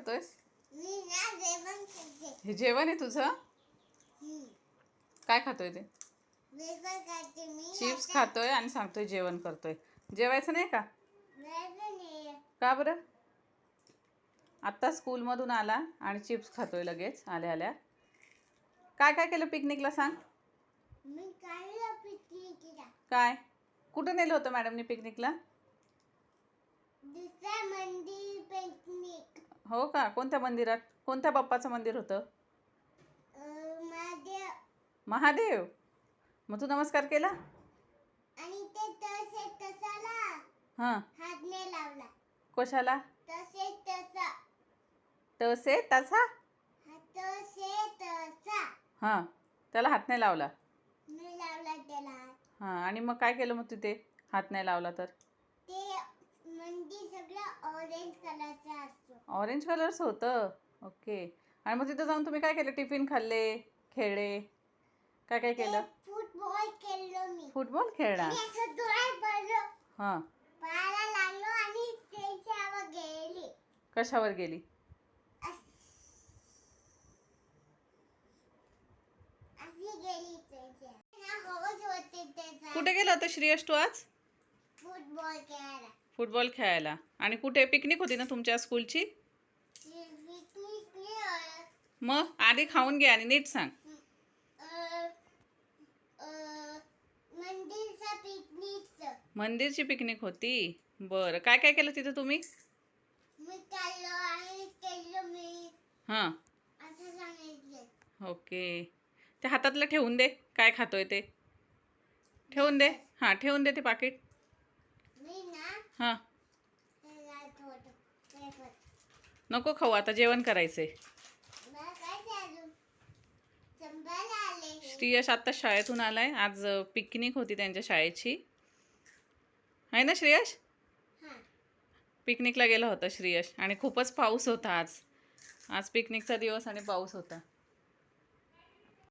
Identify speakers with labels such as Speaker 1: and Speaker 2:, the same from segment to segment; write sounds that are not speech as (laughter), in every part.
Speaker 1: करतोयस? हे जेवण आहे तुझं. काय खातोय ते? चिप्स खातोय आणि सांगतोय जेवण करतोय. जेवायचं नाही का. का बरं? आत्ता स्कूलमधून आला आणि चिप्स खातोय लगेच आल्या आल्या. काय काय केलं पिकनिकला सांग? काय? कुठं नेलं होतं मॅडमनी पिकनिकला
Speaker 2: दुसरा मंदिर पिकनिक
Speaker 1: हो का? कोणत्या मंदिरात? कोणत्या बाप्पाचं मंदिर होतं? महादेव. मग तू नमस्कार केला?
Speaker 2: आणि ते तसे तसाला
Speaker 1: हां.
Speaker 2: हात नाही लावला.
Speaker 1: कशाला?
Speaker 2: तसे तसा.
Speaker 1: तसे तसा?
Speaker 2: हा तसे तसा.
Speaker 1: हां. त्याला हात नाही लावला?
Speaker 2: मी लावला त्याला.
Speaker 1: हां. आणि मग काय केलं मग तिथे हात नाही लावला तर?
Speaker 2: ते ऑरेंज कलरचा असतो.
Speaker 1: ऑरेंज होतं? ओके आणि मग तिथं जाऊन तुम्ही काय केलं? टिफिन खाल्ले? खेळले? काय काय केलं?
Speaker 2: फुटबॉल खेळलो मी.
Speaker 1: फुटबॉल खेळला?
Speaker 2: आणि असं डोळ्यात पडलो
Speaker 1: हां.
Speaker 2: पायाला लागलो आणि त्याच्यावर गेली.
Speaker 1: कशावर गेली?
Speaker 2: अशी गेली त्याच्या ना हवस होते त्याचा.
Speaker 1: कुठे गेला होता श्रेयस तू आज?
Speaker 2: फुटबॉल खेळायला.
Speaker 1: फुटबॉल खेळायला. आणि कुठे? पिकनिक होती ना तुमच्या स्कूलची? मग? आधी खाऊन घे आणि नीट सांग.
Speaker 2: मंदिरची
Speaker 1: पिकनिक होती. बरं. काय काय केलं तिथं तुम्ही? हां. ओके. ते हातातलं ठेवून दे. काय खातोय ते? ठेवून दे. हां ठेवून दे ते पाकिट. हां. नको खाऊ आता जेवण करायचंय.
Speaker 2: हे.
Speaker 1: श्रेयश आत्ता शाळेतून आलाय. आज पिकनिक होती त्यांच्या शाळेची. आहे ना श्रेयश? पिकनिकला गेला होता श्रेयश. आणि खूपच पाऊस होता आज. आज पिकनिकचा दिवस आणि पाऊस होता.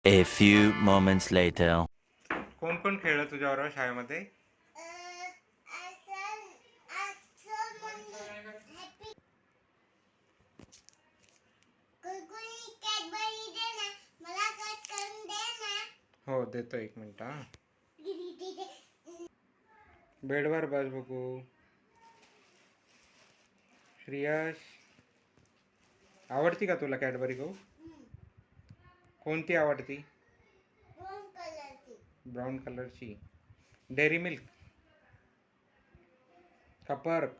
Speaker 3: A few moments later.
Speaker 4: कोण कोण खेळलं तुझ्याबरोबर शाळेमध्ये
Speaker 2: अं, असं असं म्हणजे हॅपी कुरकुरी कॅडबरी दे ना मला कट करून दे ना
Speaker 4: हो देतो एक मिनिट हा. बेडवर बस बघू. श्रेयश आवडती का तुला कॅडबरी गो कोणती आवडती? ब्राऊन कलरची. Dairy milk. कपर्क.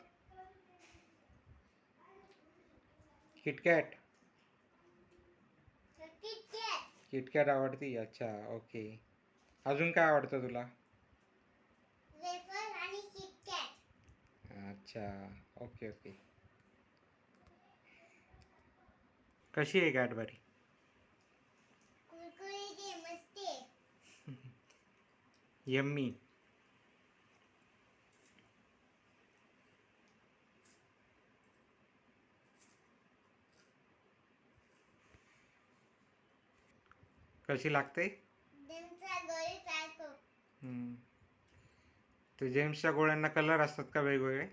Speaker 4: किटकॅट.
Speaker 2: किटकॅट
Speaker 4: आवडती? अच्छा ओके. अजून काय आवडतं तुला? अच्छा ओके ओके. कशी आहे कॅडबरी. (laughs) यम्मी. कशी लागते? हम्म. ते जेम्सच्या गोळ्यांना कलर असतात का वेगवेगळे?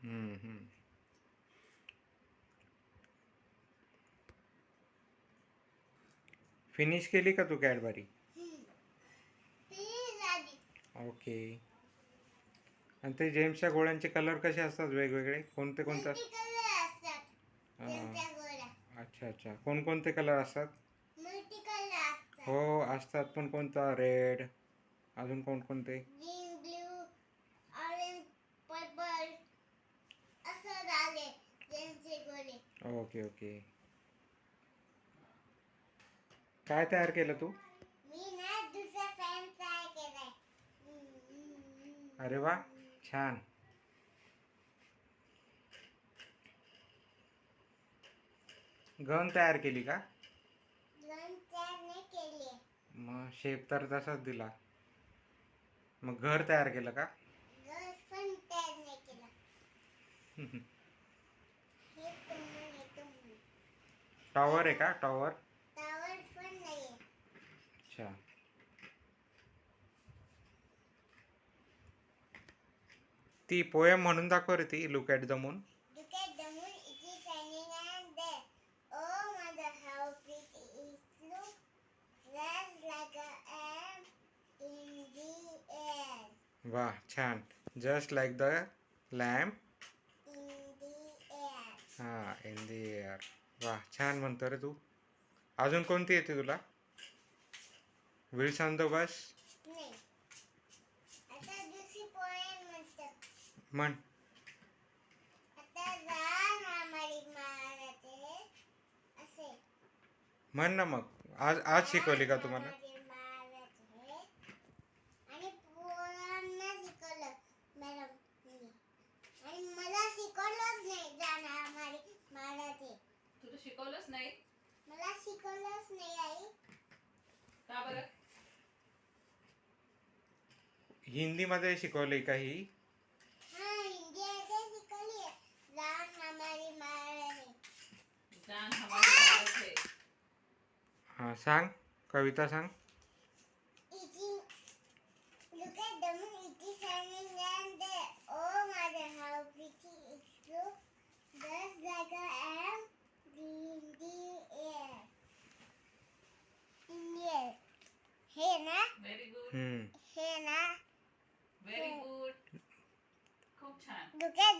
Speaker 4: हम्म, हम्म. फिनिश केली का तू कॅडबरी? ओके. आणि ते जेम्सच्या गोळ्यांचे कलर कसे असतात वेगवेगळे? कोणते कोणते?
Speaker 2: असतात.
Speaker 4: हा. अच्छा अच्छा. कोणकोणते कलर असतात?
Speaker 2: मल्टी कलर असतात
Speaker 4: हो असतात. पण कोणता? रेड अजून कोणकोणते?
Speaker 2: ग्रीन ब्ल्यू ऑरेंज पर्पल असं झाले त्यांचे गोळे
Speaker 4: ओके ओके काय तयार केलं तू?
Speaker 2: मी ना दुसरा फॅन तयार केलाय. हम्म, हम्म, हम्म.
Speaker 4: अरे वा छान. गन तयार केली का?
Speaker 2: गन तयार नाही केली.
Speaker 4: मग शेप तर तसाच दिला. मग घर तयार केलं का?
Speaker 2: पण तयार नाही केला.
Speaker 4: टॉवर आहे का? टॉवर
Speaker 2: टावर पण नाहीये.
Speaker 4: अच्छा. ती पोयम म्हणून दाखव रे ती लुक ॲट द मून वा छान. जस्ट लाईक द लॅम्प
Speaker 2: हां
Speaker 4: हा इन दी एअर वा छान म्हणतो रे तू. अजून कोणती येते तुला? विल्स ऑन द बस म्हण. म्हण ना मग. आज आज शिकवली का तुम्हाला
Speaker 2: आम्हाला मारते. आणि पोरांना शिकवलं मॅडम आणि मला शिकवलंच नाही जाणार आम्हाला मारते
Speaker 1: तुला शिकवलंच नाही.
Speaker 2: मला शिकवलंच नाही आई.
Speaker 1: का बरं?
Speaker 4: हिंदीमध्ये शिकवली का ही?
Speaker 2: हा हिंदी आता शिकवली रान आम्हाला मारते
Speaker 1: जान हमारी भारत है.
Speaker 4: हा सांग. कविता सांग.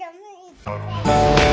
Speaker 2: 咱们一起。